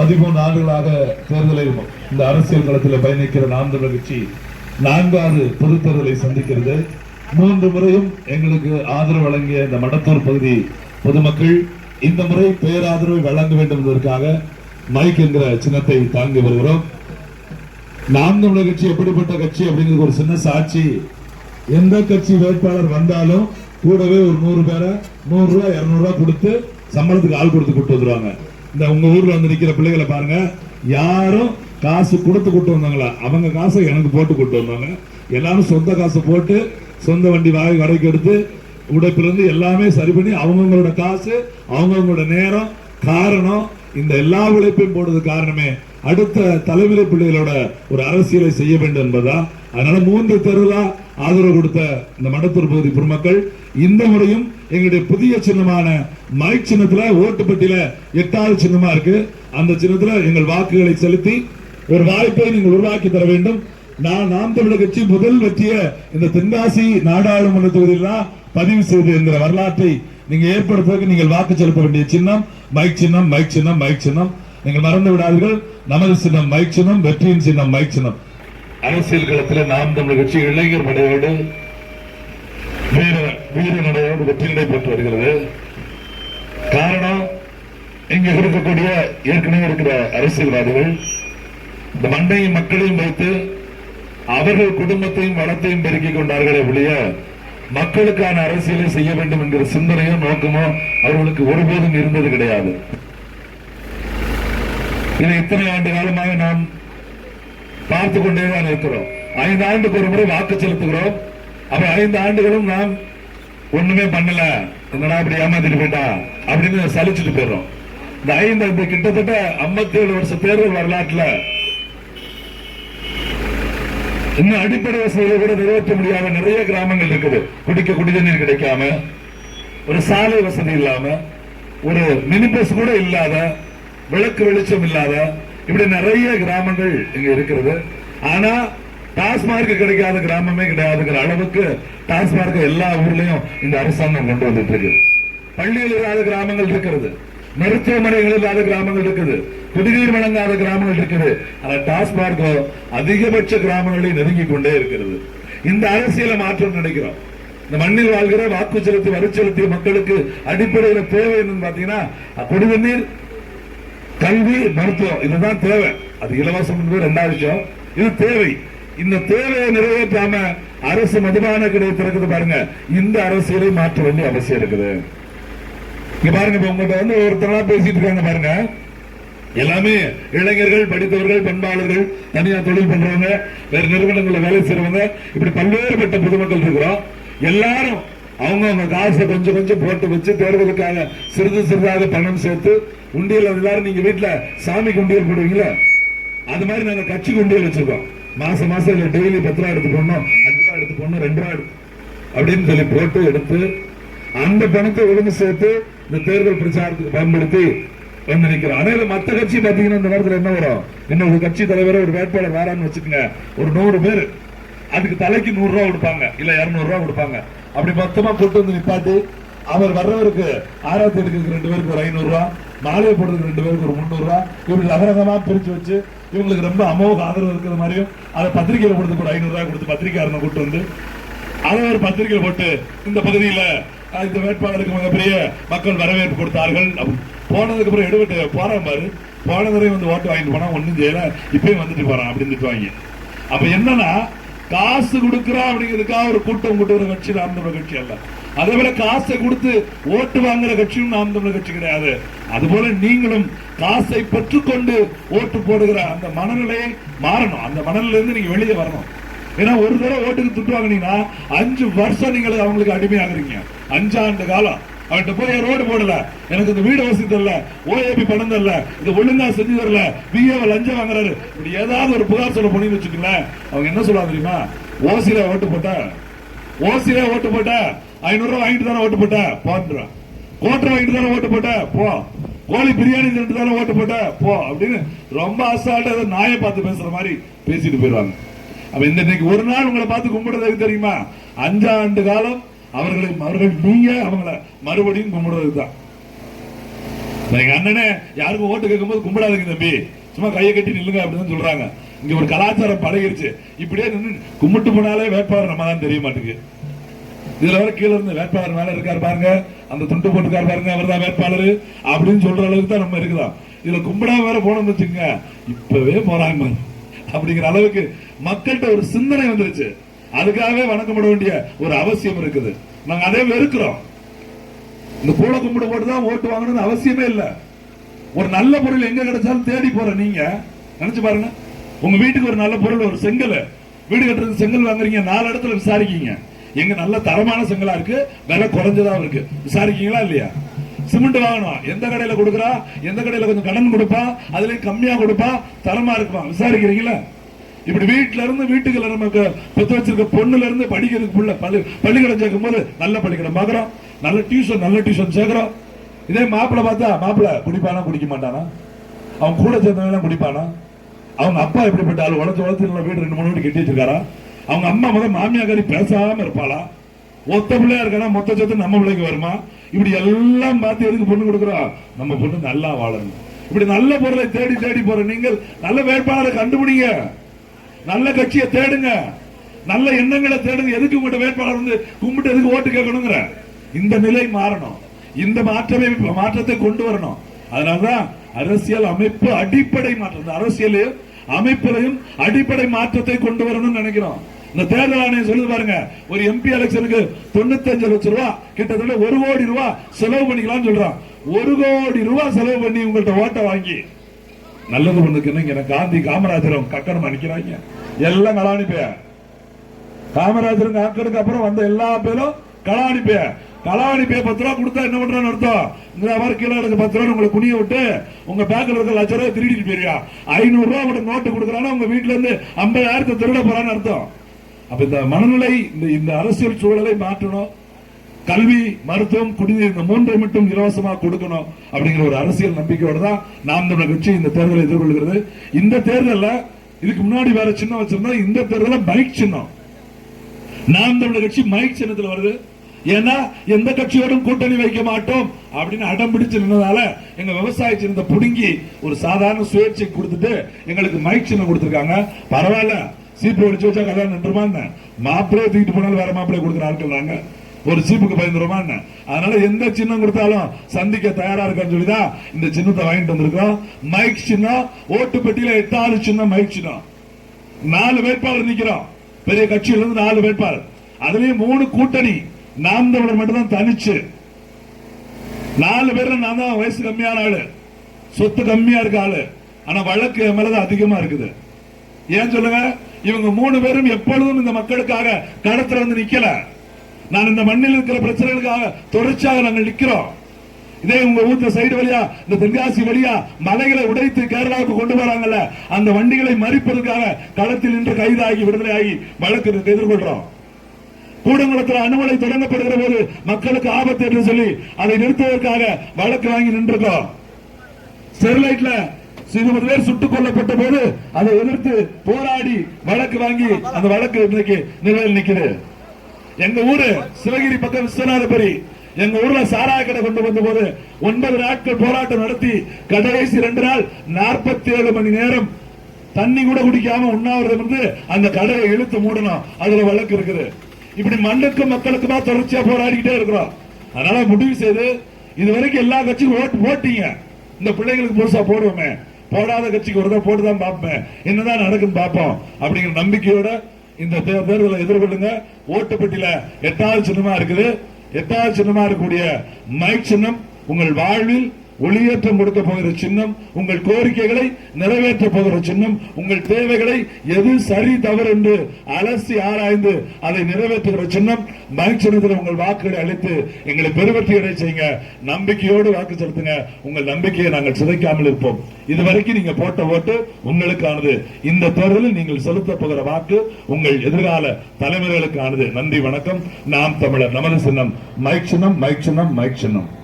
பதிமூன்று ஆண்டுகளாக தேர்தலை இந்த அரசியல் களத்தில் பயணிக்கிற நாம் தமிழர் கட்சி நான்காவது பொது தேர்தலை சந்திக்கிறது. மூன்று முறையும் எங்களுக்கு ஆதரவு வழங்கிய இந்த மடத்தூர் பகுதி பொதுமக்கள் இந்த முறை பேராதரவை வழங்க வேண்டும் என்பதற்காக மைக் என்கிற சின்னத்தை தாங்கி வருகிறோம். நாம் தமிழர் கட்சி எப்படிப்பட்ட கட்சி அப்படிங்கிறது ஒரு சின்ன சாட்சி. எந்த கட்சி வேட்பாளர் வந்தாலும் கூடவே ஒரு நூறு பேரை நூறு ரூபாய் இருநூறு கொடுத்து சம்பளத்துக்கு ஆள் கொடுத்து கூட்டு வந்துருவாங்க. இந்த உங்க ஊர்ல வந்து நிக்கிற பிள்ளைகளை பாருங்க. யாரும் காசு கொடுத்து கொடுத்து வந்தாங்களா? அவங்க காசை எனக்கு போட்டு கொடுத்து வந்தாங்க. எல்லாரும் சொந்த காசு போட்டு சொந்த வண்டி வாங்கி வரைக்கும் எடுத்து உடைப்பிலிருந்து எல்லாமே சரி பண்ணி அவங்கவுங்களோட காசு அவங்கவுங்களோட நேரம் காரணம் இந்த எல்லா உழைப்பையும் போடுறது காரணமே அடுத்த தலைமுறை பிள்ளைகளோட ஒரு அரசியலை செய்ய வேண்டும் என்பதா? அதனால மூன்று தெருலா ஆதரவு கொடுத்த இந்த மடத்தூர் பகுதி பொதுமக்கள் இந்த முறையும் எங்களுடைய புதிய சின்னமான மைக் சின்னத்துல ஓட்டுப்பட்டியில எட்டாவது சின்னமா இருக்கு. அந்த சின்னத்துல எங்கள் வாக்குகளை செலுத்தி ஒரு வாய்ப்பை நீங்கள் உருவாக்கி தர வேண்டும். நான் நாம் தமிழர் கட்சி முதல் வெற்றிய இந்த தென்காசி நாடாளுமன்ற தொகுதியில் பதிவு செய்து என்கிற வரலாற்றை நீங்க ஏற்படுத்துவதற்கு நீங்கள் வாக்கு செலுத்த வேண்டிய சின்னம் மைக் சின்னம் மைக் சின்னம் மைக் சின்னம். நீங்கள் மறந்து விடாதீர்கள். நமது சின்னம் மைக் சின்னம் வெற்றியின் சின்னம் மைக் சின்னம். அரசியல் களத்தில் நாம் தமிழ் கட்சி இளைஞர் படையோடு வீர வீர நடையோடு வெற்றியினை பெற்று வருகிறது. காரணம் இங்க இருக்கக்கூடிய ஏற்கனவே இருக்கிற அரசியல்வாதிகள் இந்த மண்டையும் மக்களையும் வைத்து அவர்கள் குடும்பத்தையும் வளத்தையும் பெருக்கிக் கொண்டார்களே ஒழிய மக்களுக்கான அரசியலை செய்ய வேண்டும் என்கிற சிந்தனையோ நோக்கமோ அவர்களுக்கு ஒருபோதும் இருந்தது கிடையாது. இதை இத்தனை ஆண்டு காலமாக நாம் பார்த்து கொண்டேதான் இருக்கிறோம். ஐந்து ஆண்டுக்கு ஒரு முறை வாக்கு செலுத்துகிறோம். அப்ப ஐந்து ஆண்டுகளும் நாம் ஒண்ணுமே பண்ணல. என்னடா இப்படி ஏமாத்திட்டு போயிட்டா? அப்படின்னு சலிச்சுட்டு போயிடுறோம். இந்த ஐந்து இந்த கிட்டத்தட்ட 57 வருஷ தேர்தல் வரலாற்றுல இன்னும் அடிப்படை வசதிகளை கூட நிறைவேற்ற முடியாத நிறைய கிராமங்கள் இருக்குது. குடிக்க குடிதண்ணீர் கிடைக்காம ஒரு சாலை வசதி இல்லாம ஒரு மினி பஸ் கூட இல்லாத விளக்கு வெளிச்சம் இல்லாத இப்படி நிறைய கிராமங்கள் இங்க இருக்கிறது. ஆனா டாஸ்மார்க் கிடைக்காத கிராமமே கிடையாதுங்கிற அளவுக்கு டாஸ்மார்க் எல்லா ஊர்லயும் இந்த அரசாங்கம் கொண்டு வந்துட்டு இருக்கு. பள்ளியில் இல்லாத கிராமங்கள் இருக்கிறது. மருத்துவமனைகள் இல்லாத கிராமங்கள் இருக்குது. குடிநீர் வழங்காத கிராமங்கள் இருக்குது. ஆனா டாஸ்மார்க் அதிகபட்ச கிராமங்களை நெருங்கி கொண்டே இருக்கிறது. இந்த அரசியலை மாற்றம் நினைக்கிறோம். இந்த மண்ணில் வாழ்கிற வாக்கு செலுத்தி வரி செலுத்திய மக்களுக்கு அடிப்படையில தேவை என்னன்னு பாத்தீங்கன்னா குடிநீர் கல்வி மருத்துவம் இதுதான் தேவை. அது இலவசம் என்பது ரெண்டாவது விஷயம். இது தேவை. இந்த தேவையை நிறைவேற்றாம அரசு மதுபான கடை திறக்குது பாருங்க. இந்த அரசியலை மாற்ற வேண்டிய அவசியம் இருக்குது. இங்க பாருங்க இப்ப உங்கள்கிட்ட வந்து ஒருத்தரா பேசிட்டு இருக்காங்க பாருங்க. எல்லாமே இளைஞர்கள் படித்தவர்கள் பண்பாளர்கள் தனியா தொழில் பண்றவங்க வேற நிறுவனங்களில் வேலை செய்றவங்க இப்படி பல்வேறுபட்ட பொதுமக்கள் இருக்கிறோம். எல்லாரும் அவங்க அவங்க காசை கொஞ்சம் கொஞ்சம் போட்டு வச்சு தேர்தலுக்காக சிறிது சிறிதாக பணம் சேர்த்து உண்டியல் எல்லாரும் நீங்க வீட்டுல சாமிக்கு உண்டியல் போடுவீங்களா? அது மாதிரி நாங்க கட்சி உண்டியல் வச்சிருக்கோம். மாசம் மாசம் இல்ல டெய்லி பத்து ரூபா எடுத்து போடணும் அஞ்சு ரூபா எடுத்து போடணும் ரெண்டு ரூபா அப்படின்னு சொல்லி போட்டு எடுத்து அந்த பணத்தை ஒழுங்கு சேர்த்து இந்த தேர்தல் பிரச்சாரத்துக்கு பயன்படுத்தி வந்து நிக்கிறோம். அதே மத்த கட்சி பாத்தீங்கன்னா இந்த நேரத்துல என்ன வரும்? இன்னொரு ஒரு கட்சி தலைவர் ஒரு வேட்பாளர் வேறான்னு வச்சுக்கோங்க. ஒரு நூறு பேர். அதுக்கு தலைக்கு நூறு ரூபா கொடுப்பாங்க இல்ல இருநூறு ரூபா கொடுப்பாங்க. அப்படி மொத்தமா போட்டு வந்து நிப்பாட்டி அவர் வர்றவருக்கு ஆராய்ச்சி எடுக்கிறதுக்கு ரெண்டு பேருக்கு ஒரு ஐநூறு ரூபா மாலையை போடுறதுக்கு ரெண்டு பேருக்கு ஒரு முந்நூறு ரூபா இப்படி ரகரகமா பிரிச்சு வச்சு இவங்களுக்கு ரொம்ப அமோக ஆதரவு இருக்கிற மாதிரியும் அதை பத்திரிகையில கொடுத்து ஒரு ஐநூறு ரூபாய் கொடுத்து பத்திரிகையாரனை கூட்டு வந்து அதை ஒரு பத்திரிகை போட்டு இந்த பகுதியில இந்த வேட்பாளருக்கு மிகப்பெரிய மக்கள் வரவேற்பு கொடுத்தார்கள். போனதுக்கு அப்புறம் எடுபட்டு போறான் பாரு. போன தடவை வந்து ஓட்டு வாங்கிட்டு போனா ஒன்றும் செய்யல இப்பயும் வந்துட்டு போறான் அப்படின்னு வாங்கி அப்ப என்னன்னா காசு கொடுக்கறா அப்படிங்கிறதுக்காக ஒரு கூட்டம் கூட்டுற கட்சி நாம் தமிழர் கட்சி அல்ல. அதே போல காசை கொடுத்து ஓட்டு வாங்குற கட்சியும் நாம் தமிழர் கட்சி கிடையாது. அதுபோல நீங்களும் காசை பெற்றுக்கொண்டு ஓட்டு போடுகிற அந்த மனநிலையை மாறணும். அந்த மனநில இருந்து நீங்க வெளியே வரணும். ஏன்னா ஒரு தடவை ஓட்டுக்கு துட்டு வாங்குனீங்கன்னா அஞ்சு வருஷம் நீங்கள் அவங்களுக்கு அடிமையாகிறீங்க. அஞ்சாண்டு காலம். அவன்கிட்ட போய் ரோடு போடல. எனக்கு இந்த வீடு வசதி தரல ஓஏபி பணம் தரல இது ஒழுங்கா செஞ்சு தரல. பிஏ லஞ்சம் வாங்குறாரு. இப்படி ஏதாவது ஒரு புகார் சொல்ல போனீங்கன்னு வச்சுக்கோங்களேன். அவங்க என்ன சொல்லுவாங்க தெரியுமா? ஓசில ஓட்டு போட்ட? ஓசில ஓட்டு போட்டா? ஐநூறு வாங்கிட்டு தானே ஓட்டு போட்டா? போன்றான் கோட்டை வாங்கிட்டு தானே ஓட்டு போட்ட? போ. கோழி பிரியாணி தின்னுட்டு தானே ஓட்டு போட்ட? போ. அப்படின்னு ரொம்ப அசால்ட்டா ஏதோ நாயை பார்த்து பேசுற மாதிரி பேசிட்டு போயிடுவாங்க. அப்ப இந்த இன்னைக்கு ஒரு நாள் உங்களை பார்த்து கும்பிடுறது தெரியுமா? அஞ்சாண்டு காலம் அவர்களை அவர்கள் நீங்க அவங்கள மறுபடியும் கும்பிடுறது தான் எங்க அண்ணனே யாருக்கும் ஓட்டு கேட்கும்போது கும்பிடாதீங்க தம்பி. சும்மா கையை கட்டி நில்லுங்க அப்படின்னு சொல்றாங்க. இங்க ஒரு கலாச்சாரம் பழகிருச்சு. இப்படியே நின்று கும்பிட்டு போனாலே வேட்பாளர் நம்ம தான் தெரிய மாட்டேங்குது. இதுல வர கீழ இருந்து வேட்பாளர் மேல இருக்காரு பாருங்க. அந்த துண்டு போட்டுக்காரு பாருங்க. அவர் தான் வேட்பாளர். அப்படின்னு சொல்ற அளவுக்கு தான் நம்ம இருக்கலாம் இதுல கும்பிடாம வேற போனோம்னு வச்சுக்கோங்க. இப்பவே போறாங்க அப்படிங்கிற அளவுக்கு மக்கள்கிட்ட ஒரு சிந்தனை வந்துருச்சு. அதுக்காகவே வணக்கப்பட வேண்டிய ஒரு அவசியம் இருக்குது. நாங்க அதே வெறுக்கிறோம். இந்த கூட கும்பிட போட்டு தான் ஓட்டு வாங்கணும்னு அவசியமே இல்லை. ஒரு நல்ல பொருள் எங்க கிடைச்சாலும் தேடி போற நீங்க நினைச்சு பாருங்க. உங்க வீட்டுக்கு ஒரு நல்ல பொருள் ஒரு செங்கல். வீடு கட்டுறதுக்கு செங்கல் வாங்குறீங்க நாலு இடத்துல விசாரிக்கீங்க. எங்க நல்ல தரமான செங்கலா இருக்கு விலை குறைஞ்சதா இருக்கு. விசாரிக்கீங்களா இல்லையா? சிமெண்ட் வாங்கணும். எந்த கடையில கொடுக்குறா? எந்த கடையில கொஞ்சம் கடன் கொடுப்பா? அதுலயும் கம்மியா கொடுப்பா? தரமா இருக்குமா? விசாரிக்கிறீங்களா? இப்படி வீட்டுல இருந்து வீட்டுக்குள்ள நமக்கு பெத்து வச்சிருக்க பொண்ணுல இருந்து படிக்கிறதுக்கு புள்ள பள்ளி பள்ளிக்கூடம் சேர்க்கும் போது நல்ல பள்ளிக்கூடம் பாக்குறோம். நல்ல டியூஷன் நல்ல டியூஷன் சேர்க்கிறோம். இதே மாப்பிள்ள பார்த்தா மாப்பிள்ள குடிப்பானா குடிக்க மாட்டானா? அவன் கூட சேர்ந்தவங்க குடிப்பானா? அவங்க அப்பா எப்படிப்பட்ட ஆள்? உழைச்சு உழைச்சு நல்ல வீடு ரெண்டு மூணு வீடு கட்டி வச்சிருக்காரா? அவங்க அம்மா முதல் மாமியாக்காரி பேசாம இருப்பாளா? ஒத்த பிள்ளையா இருக்கானா? மொத்த சொத்து நம்ம பிள்ளைக்கு வருமா? இப்படி எல்லாம் பார்த்து எதுக்கு பொண்ணு கொடுக்குறோம் நம்ம பொண்ணு நல்லா வாழணும். இப்படி நல்ல பொருளை தேடி தேடி போற நீங்கள் நல்ல வேட்பாளரை கண்டுபிடிங்க. நல்ல கட்சியை தேடுங்க. நல்ல எண்ணங்களை தேடுங்க. எதுக்கு உங்கள்கிட்ட வேட்பாளர் வந்து கும்பிட்டு எதுக்கு ஓட்டு கேட்கணுங்கிற? இந்த நிலை மாறணும். இந்த மாற்றமே மாற்றத்தை கொண்டு வரணும். அதனாலதான் அரசியல் அமைப்பு அடிப்படை மாற்றம். அரசியல் அமைப்பிலையும் அடிப்படை மாற்றத்தை கொண்டு வரணும்னு நினைக்கிறோம். இந்த தேர்தல் ஆணையம் சொல்லுது பாருங்க ஒரு எம்பி எலெக்ஷனுக்கு தொண்ணூத்தஞ்சு லட்சம் ரூபாய் கிட்டத்தட்ட ஒரு கோடி ரூபாய் செலவு பண்ணிக்கலாம்னு சொல்றான். ஒரு கோடி ரூபாய் செலவு பண்ணி உங்கள்ட்ட ஓட்டை வாங்கி நல்லது பண்ணுக்கு என்னங்க காந்தி காமராஜரும் கக்கணமா நிக்கிறாங்க எல்லாம் கலாணிப்பைய காமராஜரும் காக்கனுக்கு அப்புறம் வந்த எல்லா பேரும் கலாணிப்பைய கலாணிப்பைய பத்து ரூபா கொடுத்தா என்ன பண்றான்னு அர்த்தம்? இந்த மாதிரி கீழே இருக்க பத்து ரூபா உங்களை குனிய விட்டு உங்க பேக்கில் இருக்க லட்ச ரூபாய் திருடிட்டு போயிருக்கா? ஐநூறு ரூபா மட்டும் நோட்டு கொடுக்குறானா? உங்க வீட்டுல இருந்து ஐம்பதாயிரத்தை திருட போறான்னு அர்த்தம். அப்ப இந்த மனநிலை இந்த இந்த அரசியல் சூழலை மாற்றணும். கல்வி மருத்துவம் குடிநீர் இந்த மூன்றை மட்டும் இலவசமா கொடுக்கணும் அப்படிங்கிற ஒரு அரசியல் நம்பிக்கையோட தான் நாம் தமிழர் கட்சி இந்த தேர்தலை எதிர்கொள்கிறது. இந்த தேர்தல்ல இதுக்கு முன்னாடி வேற சின்னம் வச்சிருந்தா இந்த தேர்தல பைக் சின்னம். நாம் தமிழர் கட்சி மைக் சின்னத்துல வருது. ஏன்னா எந்த கட்சியோடும் கூட்டணி வைக்க மாட்டோம் அப்படின்னு அடம் பிடிச்சு நின்னதால எங்க விவசாய சின்னத்தை புடுங்கி ஒரு சாதாரண சுயேட்சை கொடுத்துட்டு எங்களுக்கு மைக் சின்னம் கொடுத்திருக்காங்க. பரவாயில்ல. சீப்பு அடிச்சு வச்சா கல்யாணம் நின்றுமா மாப்பிள்ளையை தூக்கிட்டு போனாலும் வேற மாப்பிள்ளையை கொடுக்குற ஆட்கள் ஒரு சீப்புக்கு பயந்துருமா அதனால எந்த சின்னம் கொடுத்தாலும் சந்திக்க தயாரா இருக்கான்னு சொல்லிதான் இந்த சின்னத்தை வாங்கிட்டு வந்திருக்கோம். மைக் சின்னம் ஓட்டு பெட்டியில எட்டாவது சின்னம் மைக் சின்னம். நாலு வேட்பாளர் நிக்கிறோம். பெரிய கட்சியில இருந்து நாலு வேட்பாளர். அதுலயும் மூணு கூட்டணி. நாம் தமிழர் மட்டும் தான் தனிச்சு. நாலு பேர்ல நான் தான் வயசு கம்மியான ஆளு. சொத்து கம்மியா இருக்க ஆளு. ஆனா வழக்கு என் மேலதான் அதிகமா இருக்குது. ஏன் சொல்லுங்க? இவங்க மூணு பேரும் எப்பொழுதும் இந்த மக்களுக்காக களத்துல வந்து நிக்கல. நான் இந்த மண்ணில் இருக்கிற பிரச்சனைகளுக்காக தொடர்ச்சியாக நாங்கள் நிக்கிறோம் இதே உங்க ஊத்த சைடு வழியா இந்த தென்காசி வழியா மலைகளை உடைத்து கேரளாவுக்கு கொண்டு வராங்கல்ல அந்த வண்டிகளை மறிப்பதற்காக களத்தில் நின்று கைதாகி விடுதலையாகி வழக்கு எதிர்கொள்றோம். கூடங்குளத்தில் அணுமலை தொடங்கப்படுகிற போது மக்களுக்கு ஆபத்து என்று சொல்லி அதை நிறுத்துவதற்காக வழக்கு வாங்கி நின்றிருக்கோம் ஸ்டெர்லைட்ல இருபது பேர் சுட்டுக் கொல்லப்பட்ட போது அதை எதிர்த்து போராடி வழக்கு வாங்கி அந்த வழக்கு இன்னைக்கு நிலையில் நிக்குது எங்க ஊரு சிவகிரி பக்கம் விஸ்வநாதபுரி. எங்க ஊர்ல சாராய கடை கொண்டு வந்த போது ஒன்பது நாட்கள் போராட்டம் நடத்தி கடைசி ரெண்டு நாள் நாற்பத்தி ஏழு மணி நேரம் தண்ணி கூட குடிக்காம உண்ணாவிரதம் இருந்து அந்த கடையை இழுத்து மூடணும். அதுல வழக்கு இருக்குது. இப்படி மண்ணுக்கும் மக்களுக்குமா தொடர்ச்சியா போராடிக்கிட்டே இருக்கிறோம். அதனால முடிவு செய்து இது வரைக்கும் எல்லா கட்சிக்கும் ஓட்டு போட்டீங்க இந்த பிள்ளைங்களுக்கு புதுசா போடுவோமே. போடாத கட்சிக்கு ஒரு தான் போட்டு தான் பார்ப்பேன் என்னதான் நடக்குன்னு பார்ப்போம். அப்படிங்கிற நம்பிக்கையோட இந்த தேர்தலை எதிர்கொள்ளுங்க. ஓட்டுப்பட்டியில எட்டாவது சின்னமா இருக்குது. எட்டாவது சின்னமா இருக்கக்கூடிய மைக் சின்னம் உங்கள் வாழ்வில் ஒளியேற்றம் கொடுக்க போகிற சின்னம் உங்கள் கோரிக்கைகளை நிறைவேற்ற போகிற சின்னம் உங்கள் தேவைகளை எது சரி தவறு என்று அலசி ஆராய்ந்து அதை நிறைவேற்றுகிற சின்னம் மைக் சின்னத்தில் உங்கள் வாக்குகளை அளித்து எங்களை பெருவெற்றி அடை செய்யுங்க. நம்பிக்கையோடு வாக்கு செலுத்துங்க. உங்கள் நம்பிக்கையை நாங்கள் சிதைக்காமல் இருப்போம். இதுவரைக்கும் நீங்க போட்ட ஓட்டு உங்களுக்கானது. இந்த தேர்தலில் நீங்கள் செலுத்த போகிற வாக்கு உங்கள் எதிர்கால தலைமுறைகளுக்கானது. நன்றி வணக்கம். நாம் தமிழர். நமது சின்னம். மைக் சின்னம் மைக் சின்னம் மைக் சின்னம்.